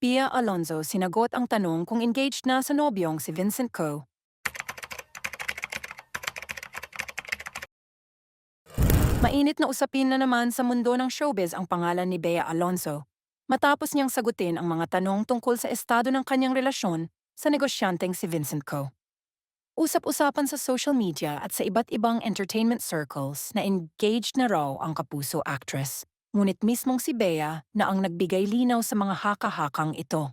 Pia Alonzo sinagot ang tanong kung engaged na sa nobyong si Vincent Coe. Mainit na usapin na naman sa mundo ng showbiz ang pangalan ni Bea Alonzo matapos niyang sagutin ang mga tanong tungkol sa estado ng kanyang relasyon sa negosyanteng si Vincent Coe. Usap-usapan sa social media at sa iba't ibang entertainment circles na engaged na raw ang kapuso actress. Ngunit mismong si Bea na ang nagbigay linaw sa mga haka-hakang ito.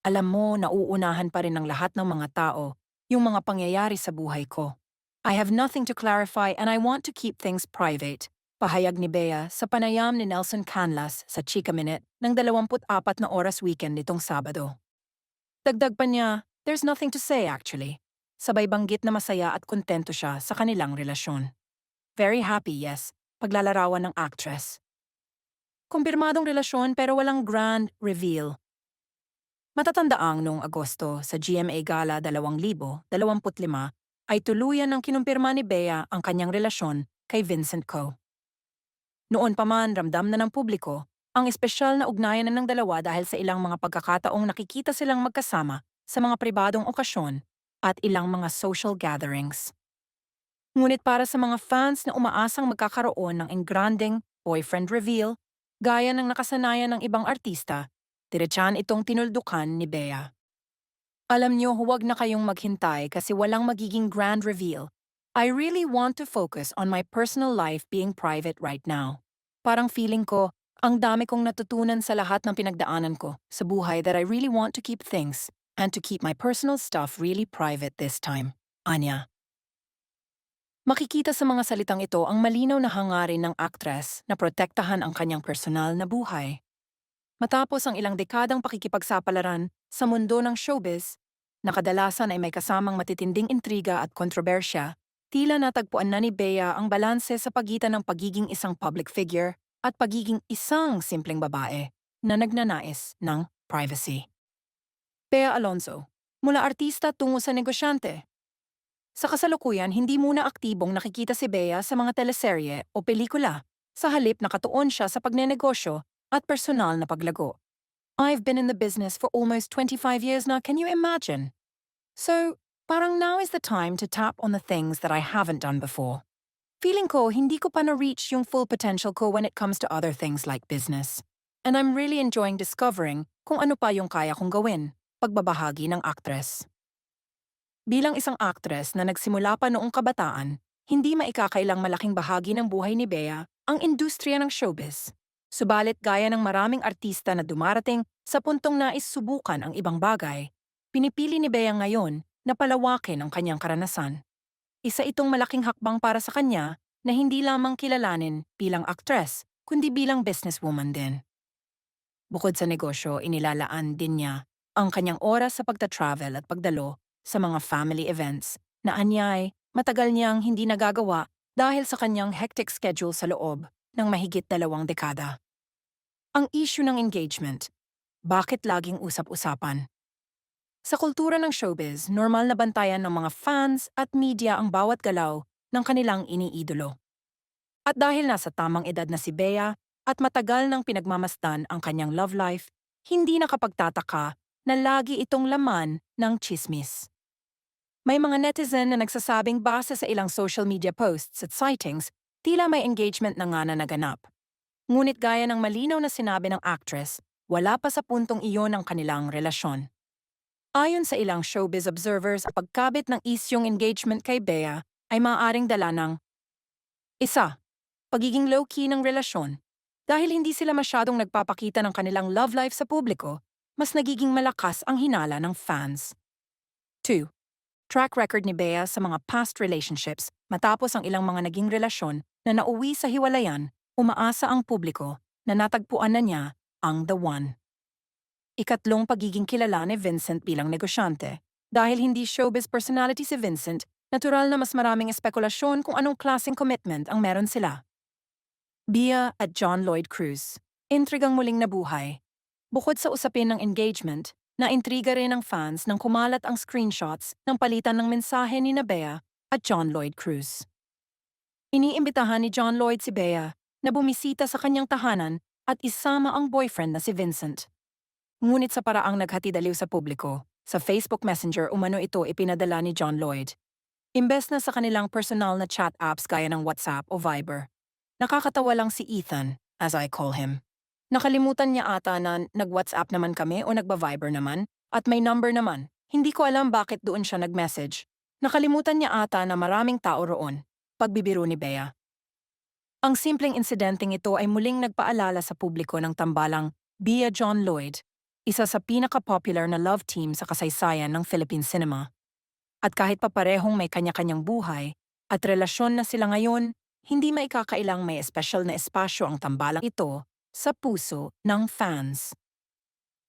Alam mo, nauunahan pa rin ng lahat ng mga tao yung mga pangyayari sa buhay ko. I have nothing to clarify and I want to keep things private. Pahayag ni Bea sa panayam ni Nelson Canlas sa Chika Minute ng 24 na oras weekend nitong Sabado. Dagdag pa niya, there's nothing to say actually. Sabay banggit na masaya at kontento siya sa kanilang relasyon. Very happy, yes, paglalarawan ng actress. Kumpirmadong relasyon pero walang grand reveal. Matatandaang noong Agosto sa GMA Gala 2025 ay tuluyan ng kinumpirma ni Bea ang kanyang relasyon kay Vincent Coe. Noon pa man ramdam na ng publiko ang espesyal na ugnayan ng dalawa dahil sa ilang mga pagkakataong nakikita silang magkasama sa mga pribadong okasyon at ilang mga social gatherings. Ngunit para sa mga fans na umaasang magkakaroon ng engranding boyfriend reveal, gaya ng nakasanayan ng ibang artista, diretsyan itong tinuldukan ni Bea. Alam niyo, huwag na kayong maghintay kasi walang magiging grand reveal. I really want to focus on my personal life being private right now. Parang feeling ko, ang dami kong natutunan sa lahat ng pinagdaanan ko sa buhay that I really want to keep things and to keep my personal stuff really private this time. Anya. Makikita sa mga salitang ito ang malinaw na hangarin ng aktres na protektahan ang kanyang personal na buhay. Matapos ang ilang dekadang pakikipagsapalaran sa mundo ng showbiz, na kadalasan ay may kasamang matitinding intriga at kontrobersya, tila natagpuan na ni Bea ang balanse sa pagitan ng pagiging isang public figure at pagiging isang simpleng babae na nagnanais ng privacy. Bea Alonso, mula artista tungo sa negosyante. Sa kasalukuyan, hindi muna aktibong nakikita si Bea sa mga teleserye o pelikula. Sa halip nakatuon siya sa pagnenegosyo at personal na paglago. I've been in the business for almost 25 years now, can you imagine? So, parang now is the time to tap on the things that I haven't done before. Feeling ko, hindi ko pa na-reach yung full potential ko when it comes to other things like business. And I'm really enjoying discovering kung ano pa yung kaya kong gawin, pagbabahagi ng actress. Bilang isang actress na nagsimula pa noong kabataan, hindi maikakailang malaking bahagi ng buhay ni Bea ang industriya ng showbiz. Subalit gaya ng maraming artista na dumarating sa puntong nais subukan ang ibang bagay, pinipili ni Bea ngayon na palawakin ang kanyang karanasan. Isa itong malaking hakbang para sa kanya na hindi lamang kilalanin bilang actress, kundi bilang businesswoman din. Bukod sa negosyo, inilalaan din niya ang kanyang oras sa pagta-travel at pagdalo sa mga family events na anyay matagal niyang hindi nagagawa dahil sa kanyang hectic schedule sa loob ng mahigit dalawang dekada. Ang issue ng engagement. Bakit laging usap-usapan? Sa kultura ng showbiz, normal na bantayan ng mga fans at media ang bawat galaw ng kanilang iniidolo. At dahil nasa tamang edad na si Bea at matagal nang pinagmamasdan ang kanyang love life, hindi nakapagtataka na lagi itong laman ng chismis. May mga netizen na nagsasabing base sa ilang social media posts at sightings, tila may engagement na nga na naganap. Ngunit gaya ng malinaw na sinabi ng actress, wala pa sa puntong iyon ang kanilang relasyon. Ayon sa ilang showbiz observers, pagkabit ng isyong engagement kay Bea ay maaaring dala ng Isa, pagiging low-key ng relasyon. Dahil hindi sila masyadong nagpapakita ng kanilang love life sa publiko, mas nagiging malakas ang hinala ng fans. 2. Track record ni Bea sa mga past relationships matapos ang ilang mga naging relasyon na nauwi sa hiwalayan, umaasa ang publiko na natagpuan na niya ang The One. Ikatlong pagiging kilala ni Vincent bilang negosyante. Dahil hindi showbiz personality si Vincent, natural na mas maraming espekulasyon kung anong klaseng commitment ang meron sila. Bia at John Lloyd Cruz. Intrigang muling nabuhay. Bukod sa usapin ng engagement, naintriga rin ng fans nang kumalat ang screenshots ng palitan ng mensahe ni na Bea at John Lloyd Cruz. Iniimbitahan ni John Lloyd si Bea na bumisita sa kanyang tahanan at isama ang boyfriend na si Vincent. Ngunit sa paraang naghatidaliw sa publiko, sa Facebook Messenger umano ito ipinadala ni John Lloyd. Imbes na sa kanilang personal na chat apps gaya ng WhatsApp o Viber. Nakakatawa lang si Ethan, as I call him. Nakalimutan niya ata na nag-WhatsApp naman kami o nagba-Viber naman, at may number naman. Hindi ko alam bakit doon siya nag-message. Nakalimutan niya ata na maraming tao roon. Pagbibiro ni Bea. Ang simpleng insidenteng ito ay muling nagpaalala sa publiko ng tambalang Bea John Lloyd, isa sa pinaka-popular na love team sa kasaysayan ng Philippine cinema. At kahit pa parehong may kanya-kanyang buhay at relasyon na sila ngayon, hindi maikakailang may espesyal na espasyo ang tambalang ito sa puso ng fans.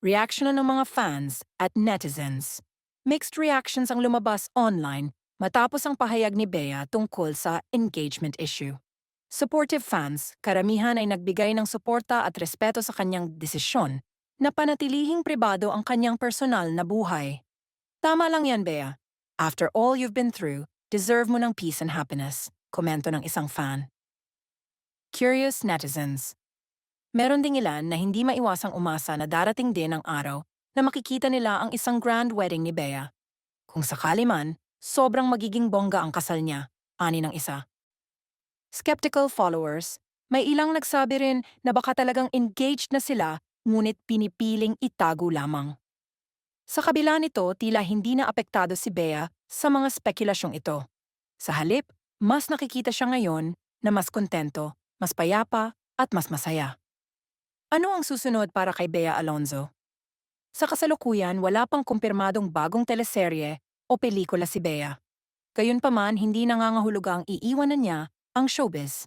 Reaction ng mga fans at netizens. Mixed reactions ang lumabas online matapos ang pahayag ni Bea tungkol sa engagement issue. Supportive fans, karamihan ay nagbigay ng suporta at respeto sa kanyang desisyon na panatilihing pribado ang kanyang personal na buhay. Tama lang yan, Bea. After all you've been through, deserve mo ng peace and happiness, komento ng isang fan. Curious netizens. Meron ding ilan na hindi maiwasang umasa na darating din ang araw na makikita nila ang isang grand wedding ni Bea. Kung sakali man, sobrang magiging bongga ang kasal niya, ani ng isa. Skeptical followers, may ilang nagsabi rin na baka talagang engaged na sila ngunit pinipiling itago lamang. Sa kabila nito, tila hindi na apektado si Bea sa mga spekulasyong ito. Sa halip, mas nakikita siya ngayon na mas kontento, mas payapa, at mas masaya. Ano ang susunod para kay Bea Alonzo? Sa kasalukuyan, wala pang kumpirmadong bagong teleserye o pelikula si Bea. Gayunpaman, hindi nangangahulugang iiwanan niya ang showbiz.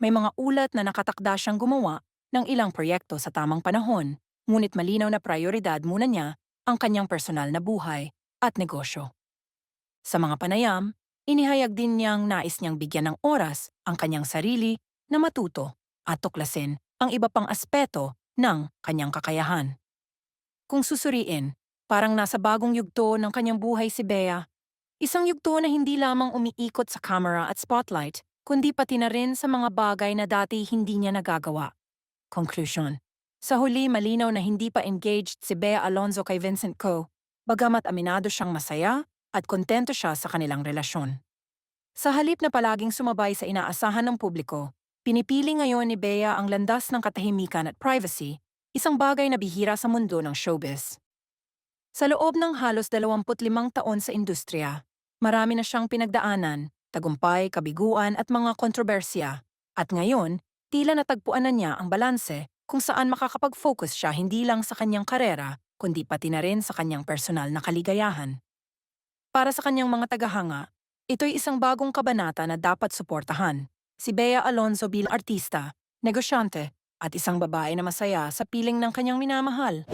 May mga ulat na nakatakda siyang gumawa ng ilang proyekto sa tamang panahon, ngunit malinaw na prioridad muna niya ang kanyang personal na buhay at negosyo. Sa mga panayam, inihayag din niyang nais niyang bigyan ng oras ang kanyang sarili na matuto at tuklasin ang iba pang aspeto ng kanyang kakayahan. Kung susuriin, parang nasa bagong yugto ng kanyang buhay si Bea. Isang yugto na hindi lamang umiikot sa camera at spotlight, kundi pati na rin sa mga bagay na dati hindi niya nagagawa. Conclusion. Sa huli, malinaw na hindi pa engaged si Bea Alonzo kay Vincent Co, bagamat aminado siyang masaya at kontento siya sa kanilang relasyon. Sa halip na palaging sumabay sa inaasahan ng publiko, pinipili ngayon ni Bea ang landas ng katahimikan at privacy, isang bagay na bihira sa mundo ng showbiz. Sa loob ng halos 25 taon sa industriya, marami na siyang pinagdaanan, tagumpay, kabiguan at mga kontrobersya. At ngayon, tila natagpuan na niya ang balanse kung saan makakapag-focus siya hindi lang sa kanyang karera, kundi pati na rin sa kanyang personal na kaligayahan. Para sa kanyang mga tagahanga, ito'y isang bagong kabanata na dapat suportahan. Si Bea Alonzo bilang artista, negosyante, at isang babae na masaya sa piling ng kanyang minamahal.